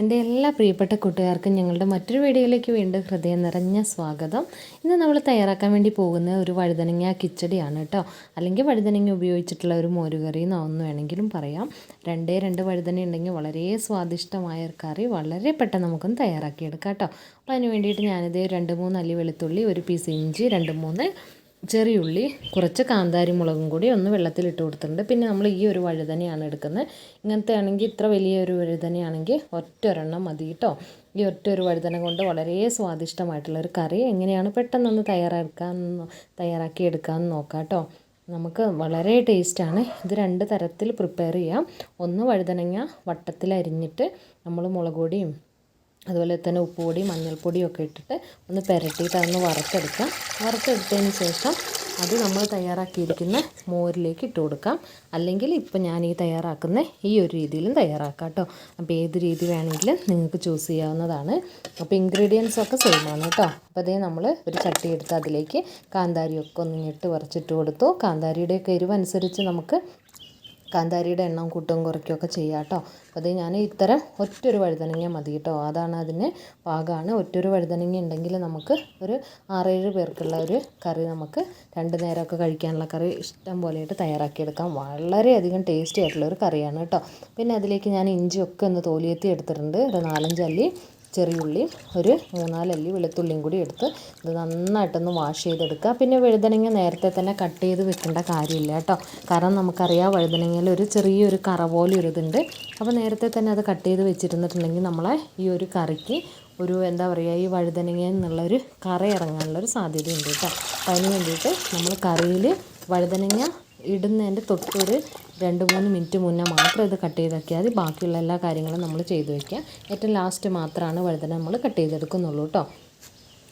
എന്റെ എല്ലാ പ്രിയപ്പെട്ട കൂട്ടുകാർക്കും ഞങ്ങളുടെ മറ്റൊരു വീഡിയോയിലേക്ക് വീണ്ടും ഹൃദയം നിറഞ്ഞ സ്വാഗതം. ഇന്ന് നമ്മൾ തയ്യാറാക്കാൻ വേണ്ടി പോകുന്ന ഒരു വഴുതനങ്ങ കിച്ചടിയാണ് കേട്ടോ. അല്ലെങ്കിൽ വഴുതനങ്ങ ഉപയോഗിച്ചിട്ടുള്ള ഒരു മോരുകറി എന്നോ ഒന്ന് വേണമെങ്കിലും പറയാം. രണ്ടേ രണ്ട് വഴുതന ഉണ്ടെങ്കിൽ വളരെ സ്വാദിഷ്ടമായ ഒരു കറി വളരെ പെട്ടെന്ന് നമുക്കൊന്ന് തയ്യാറാക്കിയെടുക്കാം കേട്ടോ. അപ്പോൾ അതിന് വേണ്ടിയിട്ട് ഞാനിത് രണ്ട് മൂന്ന് അല്ലി വെളുത്തുള്ളി ഒരു പീസ് ഇഞ്ചി രണ്ട് മൂന്ന് ചെറിയുള്ളി കുറച്ച് കാന്താരി മുളകും കൂടി ഒന്ന് വെള്ളത്തിലിട്ട് കൊടുത്തിട്ടുണ്ട്. പിന്നെ നമ്മൾ ഈ ഒരു വഴുതനയാണ് എടുക്കുന്നത്. ഇങ്ങനത്തെ ആണെങ്കിൽ ഇത്ര വലിയ ഒരു വഴുതനയാണെങ്കിൽ ഒറ്റ ഒരെണ്ണം മതി കേട്ടോ. ഈ ഒറ്റ ഒരു വഴുതന കൊണ്ട് വളരെ സ്വാദിഷ്ടമായിട്ടുള്ളൊരു കറി. എങ്ങനെയാണ് പെട്ടെന്നൊന്ന് തയ്യാറാക്കാൻ തയ്യാറാക്കി എടുക്കാമെന്ന് നോക്കാം കേട്ടോ. നമുക്ക് വളരെ ടേസ്റ്റാണ്. ഇത് രണ്ട് തരത്തിൽ പ്രിപ്പയർ ചെയ്യാം. ഒന്ന് വഴുതനങ്ങ വട്ടത്തിൽ അരിഞ്ഞിട്ട് നമ്മൾ മുളക് പൊടിയും അതുപോലെ തന്നെ ഉപ്പുപൊടി മഞ്ഞൾപ്പൊടിയൊക്കെ ഇട്ടിട്ട് ഒന്ന് പുരട്ടിയിട്ട് അതൊന്ന് വറുത്തെടുക്കാം. വറുത്തെടുത്തതിന് ശേഷം അത് നമ്മൾ തയ്യാറാക്കിയിരിക്കുന്ന മോരിലേക്ക് ഇട്ട് കൊടുക്കാം. അല്ലെങ്കിൽ ഇപ്പം ഞാൻ ഈ തയ്യാറാക്കുന്ന ഈ ഒരു രീതിയിലും തയ്യാറാക്കാം കേട്ടോ. അപ്പോൾ ഏത് രീതി വേണമെങ്കിലും നിങ്ങൾക്ക് ചൂസ് ചെയ്യാവുന്നതാണ്. അപ്പോൾ ഇൻഗ്രീഡിയൻസ് ഒക്കെ സെയിം ആണ് കേട്ടോ. അപ്പോൾ അതേ നമ്മൾ ഒരു ചട്ടി എടുത്ത് അതിലേക്ക് കാന്താരിയൊക്കെ ഒന്ന് ഞെട്ട് വറച്ചിട്ട് കൊടുത്തു. കാന്താരിയുടെയൊക്കെ എരിവ് അനുസരിച്ച് നമുക്ക് കാന്താരിയുടെ എണ്ണം കൂട്ടും കുറയ്ക്കുകയൊക്കെ ചെയ്യാം കേട്ടോ. അപ്പോൾ അത് ഞാൻ ഇത്തരം ഒറ്റൊരു വഴുതനങ്ങ മതി കേട്ടോ. അതാണ് അതിന് പാകമാണ് ഒറ്റൊരു വഴുതനങ്ങ ഉണ്ടെങ്കിൽ നമുക്ക് ഒരു ആറേഴ് പേർക്കുള്ള ഒരു കറി നമുക്ക് രണ്ട് നേരമൊക്കെ കഴിക്കാനുള്ള കറി ഇഷ്ടം പോലെയായിട്ട് തയ്യാറാക്കിയെടുക്കാം. വളരെയധികം ടേസ്റ്റി ആയിട്ടുള്ള ഒരു കറിയാണ് കേട്ടോ. പിന്നെ അതിലേക്ക് ഞാൻ ഇഞ്ചിയൊക്കെ ഒന്ന് തോലിയെത്തി എടുത്തിട്ടുണ്ട്. ഒരു നാലഞ്ച് അല്ലി ചെറിയുള്ളിയും ഒരു മൂന്നാലല്ലി വെളുത്തുള്ളിയും കൂടി എടുത്ത് ഇത് നന്നായിട്ടൊന്ന് വാഷ് ചെയ്തെടുക്കുക. പിന്നെ വഴുതനങ്ങ നേരത്തെ തന്നെ കട്ട് ചെയ്ത് വെക്കേണ്ട കാര്യമില്ല കേട്ടോ. കാരണം നമുക്കറിയാം വഴുതനങ്ങയിൽ ഒരു ചെറിയൊരു കറ പോലെ ഒരു ഇതുണ്ട്. അപ്പോൾ നേരത്തെ തന്നെ അത് കട്ട് ചെയ്ത് വെച്ചിരുന്നിട്ടുണ്ടെങ്കിൽ നമ്മളെ ഈ ഒരു കറിക്ക് ഒരു എന്താ പറയുക ഈ വഴുതനങ്ങ എന്നുള്ളൊരു കറ ഇറങ്ങാനുള്ളൊരു സാധ്യതയുണ്ട് കേട്ടോ. അപ്പോൾ അതിന് വേണ്ടിയിട്ട് നമ്മൾ കറിയിൽ വഴുതനങ്ങ ഇടുന്നതിന്റെ തൊട്ടൊരു രണ്ട് മൂന്ന് മിനിറ്റ് മുന്നേ മാത്രം ഇത് കട്ട് ചെയ്ത് മതി ബാക്കിയുള്ള എല്ലാ കാര്യങ്ങളും നമ്മൾ ചെയ്ത് വയ്ക്കുക ഏറ്റവും ലാസ്റ്റ് മാത്രമാണ് വഴുതന നമ്മൾ കട്ട് ചെയ്തെടുക്കുന്നുള്ളൂ കേട്ടോ.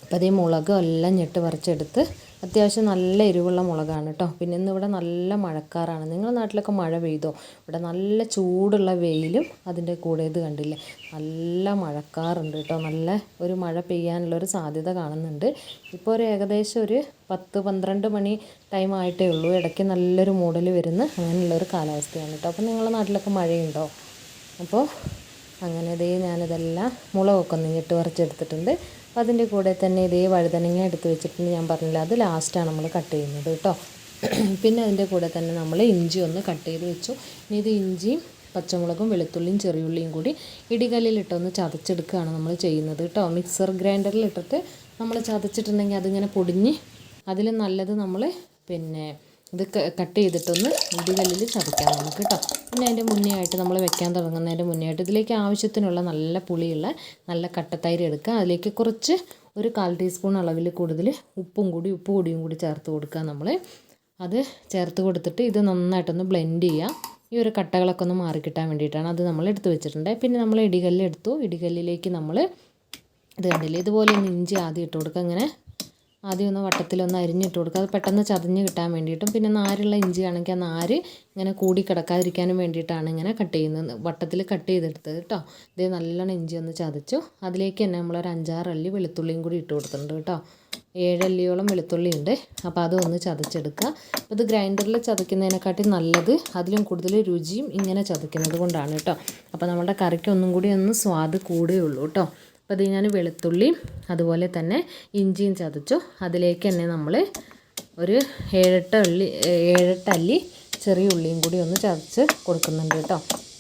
അപ്പോൾ അതേ മുളകും എല്ലാം ഞെട്ട് പറിച്ചെടുത്ത് അത്യാവശ്യം നല്ല എരിവുള്ള മുളകാണ് കേട്ടോ പിന്നെ ഇന്ന് ഇവിടെ നല്ല മഴക്കാറാണ്. നിങ്ങളുടെ നാട്ടിലൊക്കെ മഴ പെയ്തോ? ഇവിടെ നല്ല ചൂടുള്ള വെയിലും അതിന്റെ കൂടെ ഇത് കണ്ടില്ലേ? നല്ല മഴക്കാറുണ്ട് കേട്ടോ നല്ല ഒരു മഴ പെയ്യാനുള്ളൊരു സാധ്യത കാണുന്നുണ്ട്. ഇപ്പോൾ ഒരു ഏകദേശം ഒരു പത്ത് പന്ത്രണ്ട് മണി ടൈം ആയിട്ടേ ഉള്ളൂ. ഇടയ്ക്ക് നല്ലൊരു മൂടൽ വരുന്ന അങ്ങനെയുള്ളൊരു കാലാവസ്ഥയാണ് കേട്ടോ അപ്പോൾ നിങ്ങളുടെ നാട്ടിലൊക്കെ മഴയുണ്ടോ? അപ്പോൾ അങ്ങനെ ഇതേ ഞാനിതെല്ലാം മുളകൊക്കെ ഒന്ന് ഞെട്ട് പറിച്ചെടുത്തിട്ടുണ്ട്. അപ്പോൾ അതിന്റെ കൂടെ തന്നെ ഇതേ വഴുതനങ്ങ എടുത്ത് വെച്ചിട്ടുണ്ട്. ഞാൻ പറഞ്ഞില്ല അത് ലാസ്റ്റാണ് നമ്മൾ കട്ട് ചെയ്യുന്നത് കേട്ടോ പിന്നെ അതിന്റെ കൂടെ തന്നെ നമ്മൾ ഇഞ്ചി ഒന്ന് കട്ട് ചെയ്ത് വെച്ചു. ഇനി ഇത് ഇഞ്ചിയും പച്ചമുളകും വെളുത്തുള്ളിയും ചെറിയുള്ളിയും കൂടി ഇടികല്ലിലിട്ടൊന്ന് ചതച്ചെടുക്കുകയാണ് നമ്മൾ ചെയ്യുന്നത് കേട്ടോ മിക്സർ ഗ്രൈൻഡറിലിട്ടിട്ട് നമ്മൾ ചതച്ചിട്ടുണ്ടെങ്കിൽ അതിങ്ങനെ പൊടിഞ്ഞ് അതിൽ നല്ലത് നമ്മൾ പിന്നെ ഇത് കട്ട് ചെയ്തിട്ടൊന്ന് ഇടികല്ലിൽ ചതയ്ക്കാം നമുക്ക് കേട്ടോ. പിന്നെ അതിന്റെ മുന്നേ ആയിട്ട് നമ്മൾ വെക്കാൻ തുടങ്ങുന്നതിന്റെ മുന്നേ ആയിട്ട് ഇതിലേക്ക് ആവശ്യത്തിനുള്ള നല്ല പുളിയുള്ള നല്ല കട്ടത്തൈര് എടുക്കുക. അതിലേക്ക് കുറച്ച് ഒരു കാൽ ടീസ്പൂൺ അളവിൽ കൂടുതൽ ഉപ്പും കൂടി ഉപ്പ് കൂടിയും കൂടി ചേർത്ത് കൊടുക്കുക നമ്മൾ. അത് ചേർത്ത് കൊടുത്തിട്ട് ഇത് നന്നായിട്ടൊന്ന് ബ്ലെൻഡ് ചെയ്യുക. ഈ ഒരു കട്ടകളൊക്കെ ഒന്ന് മാറിക്കിട്ടാൻ വേണ്ടിയിട്ടാണ് അത് നമ്മൾ എടുത്ത് വെച്ചിട്ടുണ്ട്. പിന്നെ നമ്മൾ ഇടികല്ലെടുത്തു ഇടികല്ലിലേക്ക് നമ്മൾ ഇത് കണ്ടില്ലേ ഇതുപോലെ ഒന്ന് ഇഞ്ചി ആദ്യം ഇട്ട് കൊടുക്കുക. ഇങ്ങനെ ആദ്യം ഒന്ന് വട്ടത്തിലൊന്ന് അരിഞ്ഞിട്ട് കൊടുക്കുക. അത് പെട്ടെന്ന് ചതഞ്ഞ് കിട്ടാൻ വേണ്ടിയിട്ടും പിന്നെ നാരുള്ള ഇഞ്ചി ആണെങ്കിൽ ആ നാര് ഇങ്ങനെ കൂടി കിടക്കാതിരിക്കാനും വേണ്ടിയിട്ടാണ് ഇങ്ങനെ കട്ട് ചെയ്യുന്നത്. വട്ടത്തിൽ കട്ട് ചെയ്തെടുത്തത് കേട്ടോ. ഇത് നല്ലോണം ഇഞ്ചി ഒന്ന് ചതച്ചു. അതിലേക്ക് തന്നെ നമ്മളൊരു അഞ്ചാറ് അല്ലി വെളുത്തുള്ളിയും കൂടി ഇട്ട് കൊടുത്തിട്ടുണ്ട് കേട്ടോ. ഏഴല്ലിയോളം വെളുത്തുള്ളി ഉണ്ട്. അപ്പോൾ അതൊന്ന് ചതച്ചെടുക്കുക. ഇത് ഗ്രൈൻഡറിൽ ചതയ്ക്കുന്നതിനെക്കാട്ടി നല്ലത് അതിലും കൂടുതൽ രുചിയും ഇങ്ങനെ ചതയ്ക്കുന്നത് കൊണ്ടാണ് കേട്ടോ. അപ്പോൾ നമ്മുടെ കറിക്ക് ഒന്നും കൂടി ഒന്ന് സ്വാദ് കൂടുകയുള്ളൂ കേട്ടോ. അപ്പോൾ ഇത് ഞാൻ വെളുത്തുള്ളി അതുപോലെ തന്നെ ഇഞ്ചിയും ചതച്ചു. അതിലേക്ക് തന്നെ നമ്മൾ ഒരു ഏഴെട്ട് ഉള്ളി ഏഴെട്ട അല്ലി ചെറിയ ഉള്ളിയും കൂടി ഒന്ന് ചതച്ച് കൊടുക്കുന്നുണ്ട് കേട്ടോ.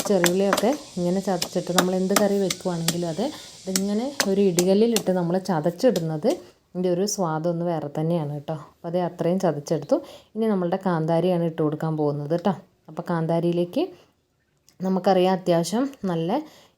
ചെറിയുള്ളിയൊക്കെ ഇങ്ങനെ ചതച്ചിട്ട് നമ്മൾ എന്ത് കറി വെക്കുവാണെങ്കിലും അത് ഇതിങ്ങനെ ഒരു ഇടികല്ലിലിട്ട് നമ്മൾ ചതച്ചിടുന്നത് ഇതിന്റെ ഒരു സ്വാദൊന്ന് വേറെ തന്നെയാണ് കേട്ടോ. അപ്പോൾ അത് അത്രയും ചതച്ചെടുത്തു. ഇനി നമ്മളുടെ കാന്താരിയാണ് ഇട്ട് കൊടുക്കാൻ പോകുന്നത് കേട്ടോ. അപ്പോൾ കാന്താരിയിലേക്ക് നമുക്കറിയാം അത്യാവശ്യം നല്ല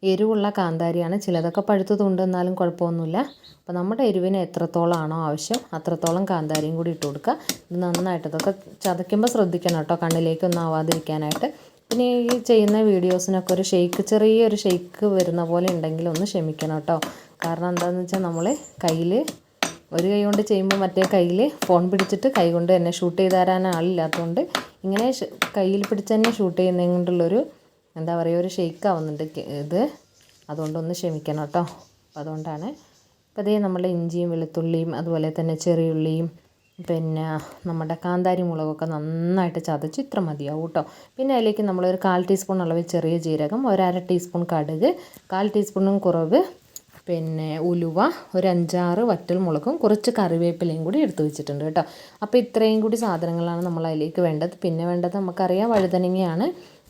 എരിവുള്ള കാന്താരിയാണ്. ചിലതൊക്കെ പഴുത്തതുണ്ട് എന്നാലും കുഴപ്പമൊന്നുമില്ല. അപ്പോൾ നമ്മുടെ എരിവിന് എത്രത്തോളമാണോ ആവശ്യം അത്രത്തോളം കാന്താരിയും കൂടി ഇട്ട് കൊടുക്കുക. ഇത് നന്നായിട്ട് ഇതൊക്കെ ചതയ്ക്കുമ്പോൾ ശ്രദ്ധിക്കണം കേട്ടോ കണ്ണിലേക്കൊന്നും ആവാതിരിക്കാനായിട്ട്. പിന്നെ ഈ ചെയ്യുന്ന വീഡിയോസിനൊക്കെ ഒരു ഷെയ്ക്ക് ചെറിയൊരു ഷെയ്ക്ക് വരുന്ന പോലെ ഉണ്ടെങ്കിൽ ഒന്ന് ക്ഷമിക്കണം കേട്ടോ. കാരണം എന്താണെന്ന് വെച്ചാൽ നമ്മൾ കയ്യിൽ ഒരു കൈ കൊണ്ട് ചെയ്യുമ്പോൾ മറ്റേ കയ്യിൽ ഫോൺ പിടിച്ചിട്ട് കൈ കൊണ്ട് തന്നെ ഷൂട്ട് ചെയ്ത് തരാൻ ആളില്ലാത്തതുകൊണ്ട് ഇങ്ങനെ കയ്യിൽ പിടിച്ച് തന്നെ ഷൂട്ട് ചെയ്യുന്നതും കൊണ്ടുള്ളൊരു എന്താ പറയുക ഒരു ഷെയ്ക്ക് ആവുന്നുണ്ട് ഇത്. അതുകൊണ്ടൊന്ന് ക്ഷമിക്കണം കേട്ടോ. അപ്പോൾ അതുകൊണ്ടാണ്. അപ്പോൾ അതേ നമ്മുടെ ഇഞ്ചിയും വെളുത്തുള്ളിയും അതുപോലെ തന്നെ ചെറിയുള്ളിയും പിന്നെ നമ്മുടെ കാന്താരി മുളകൊക്കെ നന്നായിട്ട് ചതച്ച് ഇത്ര മതിയാവും കേട്ടോ. പിന്നെ അതിലേക്ക് നമ്മളൊരു കാൽ ടീസ്പൂൺ അളവ് ചെറിയ ജീരകം ഒരര ടീസ്പൂൺ കടുക് കാൽ ടീസ്പൂണും കുറവ് പിന്നെ ഉലുവ ഒരു അഞ്ചാറ് വറ്റൽ മുളകും കുറച്ച് കറിവേപ്പിലയും കൂടി എടുത്തു വെച്ചിട്ടുണ്ട് കേട്ടോ. അപ്പോൾ ഇത്രയും കൂടി സാധനങ്ങളാണ് നമ്മൾ അതിലേക്ക് വേണ്ടത്. പിന്നെ വേണ്ടത് നമുക്കറിയാം വഴുതനങ്ങയാണ്.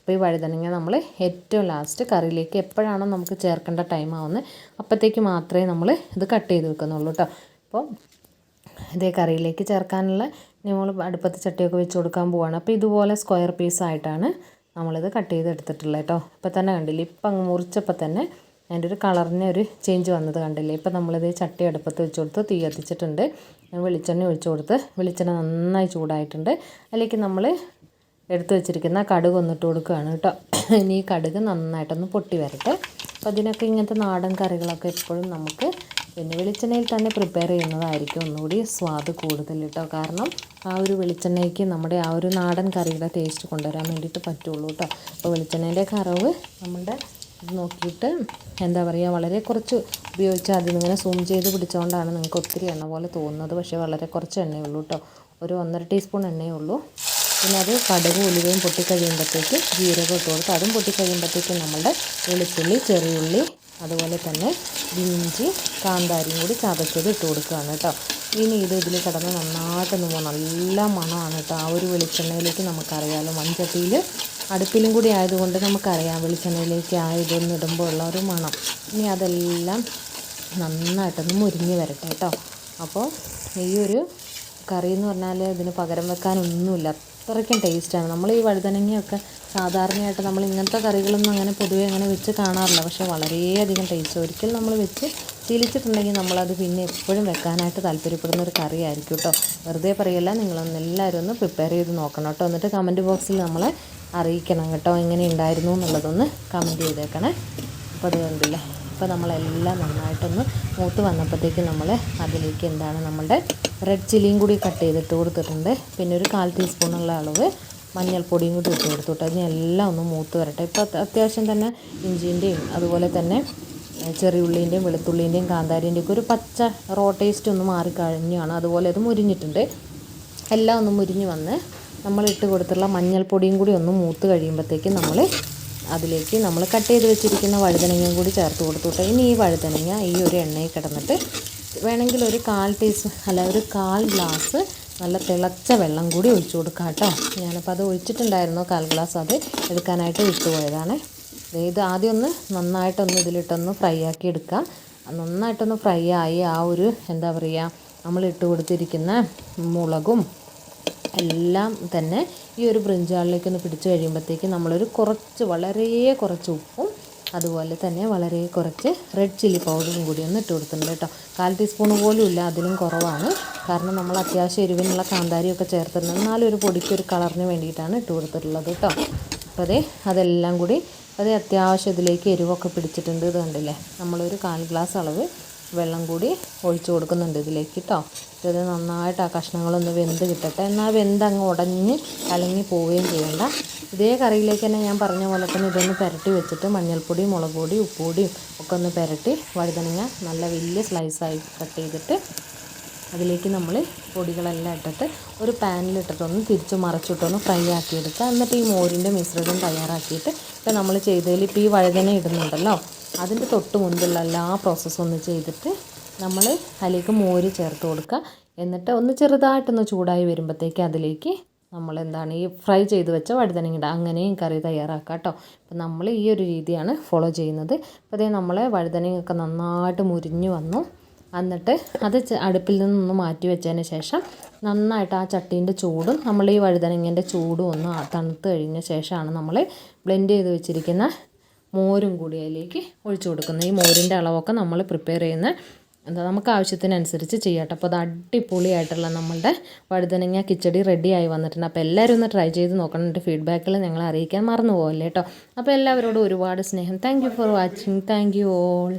അപ്പോൾ ഈ വഴുതനങ്ങ നമ്മൾ ഏറ്റവും ലാസ്റ്റ് കറിയിലേക്ക് എപ്പോഴാണോ നമുക്ക് ചേർക്കേണ്ട ടൈം ആവുന്നത് അപ്പോഴത്തേക്ക് മാത്രമേ നമ്മൾ ഇത് കട്ട് ചെയ്ത് വെക്കുന്നുള്ളൂ കേട്ടോ അപ്പോൾ ഇതേ കറിയിലേക്ക് ചേർക്കാനുള്ള നമ്മൾ അടുപ്പത്ത് ചട്ടിയൊക്കെ വെച്ച് കൊടുക്കാൻ പോവാണ്. അപ്പോൾ ഇതുപോലെ സ്ക്വയർ പീസായിട്ടാണ് നമ്മളിത് കട്ട് ചെയ്ത് എടുത്തിട്ടുള്ളത് കേട്ടോ ഇപ്പം തന്നെ കണ്ടില്ലേ ഇപ്പം അങ്ങ് മുറിച്ചപ്പോൾ തന്നെ അതിന്റെ ഒരു കളറിന് ഒരു ചേഞ്ച് വന്നത് കണ്ടില്ലേ. ഇപ്പം നമ്മളിത് ചട്ടി അടുപ്പത്ത് വെച്ച് കൊടുത്ത് തീ കത്തിച്ചിട്ടുണ്ട്. വെളിച്ചെണ്ണ ഒഴിച്ച് കൊടുത്ത് വെളിച്ചെണ്ണ നന്നായി ചൂടായിട്ടുണ്ട്. അതിലേക്ക് നമ്മൾ എടുത്ത് വെച്ചിരിക്കുന്ന കടുക് ഒന്നിട്ട് കൊടുക്കുകയാണ് കേട്ടോ. ഇനി ഈ കടുക് നന്നായിട്ടൊന്ന് പൊട്ടി വരട്ടെ. അപ്പോൾ അതിനൊക്കെ ഇങ്ങനത്തെ നാടൻ കറികളൊക്കെ എപ്പോഴും നമുക്ക് പിന്നെ വെളിച്ചെണ്ണയിൽ തന്നെ പ്രിപ്പയർ ചെയ്യുന്നതായിരിക്കും ഒന്നുകൂടി സ്വാദ് കൂടുതൽ കേട്ടോ. കാരണം ആ ഒരു വെളിച്ചെണ്ണയ്ക്ക് നമ്മുടെ ആ ഒരു നാടൻ കറിയുടെ ടേസ്റ്റ് കൊണ്ടുവരാൻ വേണ്ടിയിട്ട് പറ്റുള്ളൂ കേട്ടോ. അപ്പോൾ വെളിച്ചെണ്ണേന്റെ കറവ് നമ്മുടെ നോക്കിയിട്ട് എന്താ പറയുക വളരെ കുറച്ച് ഉപയോഗിച്ചാൽ അതിനിങ്ങനെ സൂം ചെയ്ത് പിടിച്ചുകൊണ്ടാണ് നിങ്ങൾക്ക് ഒത്തിരി എണ്ണ പോലെ തോന്നുന്നത്. പക്ഷേ വളരെ കുറച്ച് എണ്ണയേ ഉള്ളൂ കേട്ടോ. ഒരു ഒന്നര ടീസ്പൂൺ എണ്ണയേ ഉള്ളൂ. പിന്നെ അത് കടുക് ഉലുവയും പൊട്ടിക്കഴിയുമ്പോഴത്തേക്ക് ജീരകം ഇട്ട് കൊടുത്ത് അതും പൊട്ടിക്കഴിയുമ്പോഴത്തേക്ക് നമ്മളുടെ വെളുത്തുള്ളി ചെറിയുള്ളി അതുപോലെ തന്നെ ഇഞ്ചി കാന്താരിയും കൂടി ചതച്ചത് ഇട്ട് കൊടുക്കുകയാണ് കേട്ടോ. ഇനി ഇത് ഇതിൽ കിടന്ന് നന്നായിട്ട് നമ്മൾ നല്ല മണമാണ് കേട്ടോ. ആ ഒരു വെളിച്ചെണ്ണയിലേക്ക് നമുക്കറിയാമല്ലോ മൺചട്ടിയിൽ അടുപ്പിലും കൂടി ആയതുകൊണ്ട് നമുക്കറിയാം വെളിച്ചെണ്ണയിലേക്ക് ആ ഇതൊന്നും ഇടുമ്പോൾ ഉള്ള ഒരു മണം. ഇനി അതെല്ലാം നന്നായിട്ടൊന്ന് മുരിഞ്ഞ് വരട്ടെ കേട്ടോ. അപ്പോൾ ഈ ഒരു കറി എന്ന് പറഞ്ഞാൽ ഇതിന് പകരം വെക്കാനൊന്നുമില്ല. അത്രയ്ക്കും ടേസ്റ്റാണ്. നമ്മൾ ഈ വഴുതനങ്ങയൊക്കെ സാധാരണയായിട്ട് നമ്മൾ ഇങ്ങനത്തെ കറികളൊന്നും അങ്ങനെ പൊതുവെ അങ്ങനെ വെച്ച് കാണാറില്ല. പക്ഷേ വളരെയധികം ടേസ്റ്റ് ഒരിക്കൽ നമ്മൾ വെച്ച് ശീലിച്ചിട്ടുണ്ടെങ്കിൽ നമ്മളത് പിന്നെ എപ്പോഴും വെക്കാനായിട്ട് താല്പര്യപ്പെടുന്ന ഒരു കറിയായിരിക്കും കേട്ടോ വെറുതെ പറയല്ല നിങ്ങളൊന്ന് എല്ലാവരും ഒന്ന് പ്രിപ്പയർ ചെയ്ത് നോക്കണം കേട്ടോ എന്നിട്ട് കമന്റ് ബോക്സിൽ നമ്മളെ അറിയിക്കണം കേട്ടോ എങ്ങനെ ഉണ്ടായിരുന്നു എന്നുള്ളതൊന്ന് കമന്റ് ചെയ്തേക്കണേ. അപ്പോൾ അത് കണ്ടില്ലേ? അപ്പോൾ നമ്മളെല്ലാം നന്നായിട്ടൊന്ന് മൂത്ത് വന്നപ്പോഴത്തേക്ക് നമ്മൾ അതിലേക്ക് എന്താണ് നമ്മളുടെ റെഡ് ചില്ലിയും കൂടി കട്ട് ചെയ്തിട്ട് കൊടുത്തിട്ടുണ്ട്. പിന്നെ ഒരു കാൽ ടീസ്പൂണുള്ള അളവ് മഞ്ഞൾപ്പൊടിയും കൂടി ഇട്ട് കൊടുത്തു കേട്ടോ. അതിന് എല്ലാം ഒന്ന് മൂത്ത് വരട്ടെ. ഇപ്പോൾ അത്യാവശ്യം തന്നെ ഇഞ്ചിന്റെയും അതുപോലെ തന്നെ ചെറിയുള്ളീന്റെയും വെളുത്തുള്ളീന്റെയും കാന്താരിന്റെയൊക്കെ ഒരു പച്ച റോ ടേസ്റ്റ് ഒന്ന് മാറിക്കഴിഞ്ഞാണ് അതുപോലെ അത് മുരിഞ്ഞിട്ടുണ്ട്. എല്ലാം ഒന്ന് മുരിഞ്ഞ് വന്ന് നമ്മൾ ഇട്ട് കൊടുത്തുള്ള മഞ്ഞൾപ്പൊടിയും കൂടി ഒന്ന് മൂത്ത് കഴിയുമ്പോഴത്തേക്കും നമ്മൾ അതിലേക്ക് നമ്മൾ കട്ട് ചെയ്ത് വെച്ചിരിക്കുന്ന വഴുതനങ്ങയും കൂടി ചേർത്ത് കൊടുത്തു ഇനി ഈ വഴുതനങ്ങ ഈ ഒരു എണ്ണയിൽ കിടന്നിട്ട് വേണമെങ്കിൽ ഒരു കാൽ ടീസ്പൂൺ അല്ല ഒരു കാൽ ഗ്ലാസ് നല്ല തിളച്ച വെള്ളം കൂടി ഒഴിച്ചു കൊടുക്കാം കേട്ടോ. ഞാനപ്പോൾ അത് ഒഴിച്ചിട്ടുണ്ടായിരുന്നു കാൽ ഗ്ലാസ് അത് എടുക്കാനായിട്ട് വിട്ടുപോയതാണ് ഇത് ആദ്യം ഒന്ന് നന്നായിട്ടൊന്ന് ഇതിലിട്ടൊന്ന് ഫ്രൈ ആക്കി എടുക്കാം. നന്നായിട്ടൊന്ന് ഫ്രൈ ആയി ആ ഒരു എന്താ പറയുക നമ്മൾ ഇട്ട് കൊടുത്തിരിക്കുന്ന മുളകും എല്ലാം തന്നെ ഈ ഒരു ബ്രിഞ്ചാളിലേക്ക് ഒന്ന് പിടിച്ച് കഴിയുമ്പോഴത്തേക്ക് നമ്മളൊരു കുറച്ച് വളരെ കുറച്ച് ഉപ്പും അതുപോലെ തന്നെ വളരെ കുറച്ച് റെഡ് ചില്ലി പൗഡറും കൂടി ഒന്ന് ഇട്ട് കൊടുത്തിട്ടുണ്ട് കേട്ടോ. കാൽ ടീസ്പൂൺ പോലും ഇല്ല അതിലും കുറവാണ്. കാരണം നമ്മൾ അത്യാവശ്യം എരിവിനുള്ള കാന്താരിയൊക്കെ ചേർത്തിട്ടുണ്ട്. എന്നാലും ഒരു പൊടിക്ക് ഒരു കളറിന് വേണ്ടിയിട്ടാണ് ഇട്ട് കൊടുത്തിട്ടുള്ളത് കേട്ടോ. അപ്പോൾ അതെ അതെല്ലാം കൂടി അതേ അത്യാവശ്യം ഇതിലേക്ക് എരിവൊക്കെ പിടിച്ചിട്ടുണ്ട് ഇത് കണ്ടില്ലേ? നമ്മളൊരു കാൽ ഗ്ലാസ് അളവ് വെള്ളം കൂടി ഒഴിച്ചു കൊടുക്കുന്നുണ്ട് ഇതിലേക്ക് കേട്ടോ ഇത് നന്നായിട്ട് ആ കഷ്ണങ്ങളൊന്ന് വെന്ത് കിട്ടട്ടെ. എന്നാൽ വെന്ത് അങ്ങ് ഉടഞ്ഞ് കലങ്ങി പോവുകയും ചെയ്യണ്ട. ഇതേ കറിയിലേക്ക് തന്നെ ഞാൻ പറഞ്ഞ പോലെ തന്നെ ഇതൊന്ന് പുരട്ടി വെച്ചിട്ട് മഞ്ഞൾപ്പൊടി മുളക് പൊടി ഉപ്പുപൊടിയും ഒക്കെ ഒന്ന് പുരട്ടി വഴുതനങ്ങ നല്ല വലിയ സ്ലൈസായി കട്ട് ചെയ്തിട്ട് അതിലേക്ക് നമ്മൾ പൊടികളെല്ലാം ഇട്ടിട്ട് ഒരു പാനിലിട്ടിട്ടൊന്ന് തിരിച്ച് മറച്ചിട്ടൊന്ന് ഫ്രൈ ആക്കിയെടുക്കുക. എന്നിട്ട് ഈ മോരിന്റെ മിശ്രിതം തയ്യാറാക്കിയിട്ട് ഇപ്പം നമ്മൾ ചെയ്തതിൽ ഇപ്പോൾ ഈ വഴുതന ഇടുന്നുണ്ടല്ലോ അതിന്റെ തൊട്ട് മുൻപുള്ള എല്ലാ പ്രോസസ്സും ഒന്ന് ചെയ്തിട്ട് നമ്മൾ അതിലേക്ക് മോര് ചേർത്ത് കൊടുക്കുക. എന്നിട്ട് ഒന്ന് ചെറുതായിട്ടൊന്ന് ചൂടായി വരുമ്പോഴത്തേക്ക് അതിലേക്ക് നമ്മൾ എന്താണ് ഈ ഫ്രൈ ചെയ്ത് വെച്ച വഴുതനങ്ങ ഇടുക. അങ്ങനെയും കറി തയ്യാറാക്കുക കേട്ടോ. അപ്പോൾ നമ്മൾ ഈ ഒരു രീതിയാണ് ഫോളോ ചെയ്യുന്നത്. അപ്പോൾ അതേ നമ്മളെ വഴുതനങ്ങയൊക്കെ നന്നായിട്ട് മുരിഞ്ഞു വന്നു. എന്നിട്ട് അത് അടുപ്പിൽ നിന്നൊന്ന് മാറ്റി വെച്ചതിന് ശേഷം നന്നായിട്ട് ആ ചട്ടീന്റെ ചൂടും നമ്മൾ ഈ വഴുതനങ്ങേന്റെ ചൂടും ഒന്ന് തണുത്ത് കഴിഞ്ഞ ശേഷമാണ് നമ്മൾ ബ്ലെൻഡ് ചെയ്ത് വെച്ചിരിക്കുന്ന മോരും കൂടി അതിലേക്ക് ഒഴിച്ചു കൊടുക്കുന്നത്. ഈ മോരിന്റെ അളവൊക്കെ നമ്മൾ പ്രിപ്പയർ ചെയ്യുന്ന എന്താ നമുക്ക് ആവശ്യത്തിനനുസരിച്ച് ചെയ്യാട്ടോ. അപ്പോൾ അത് അടിപൊളിയായിട്ടുള്ള നമ്മളുടെ വഴുതനങ്ങ കിച്ചടി റെഡി ആയി വന്നിട്ടുണ്ട്. അപ്പോൾ എല്ലാവരും ഒന്ന് ട്രൈ ചെയ്ത് നോക്കണം. ഫീഡ്ബാക്കിൽ ഞങ്ങളെ അറിയിക്കാൻ മറന്നു പോകല്ലേ കേട്ടോ. അപ്പോൾ എല്ലാവരോടും ഒരുപാട് സ്നേഹം. Thank for watching thank all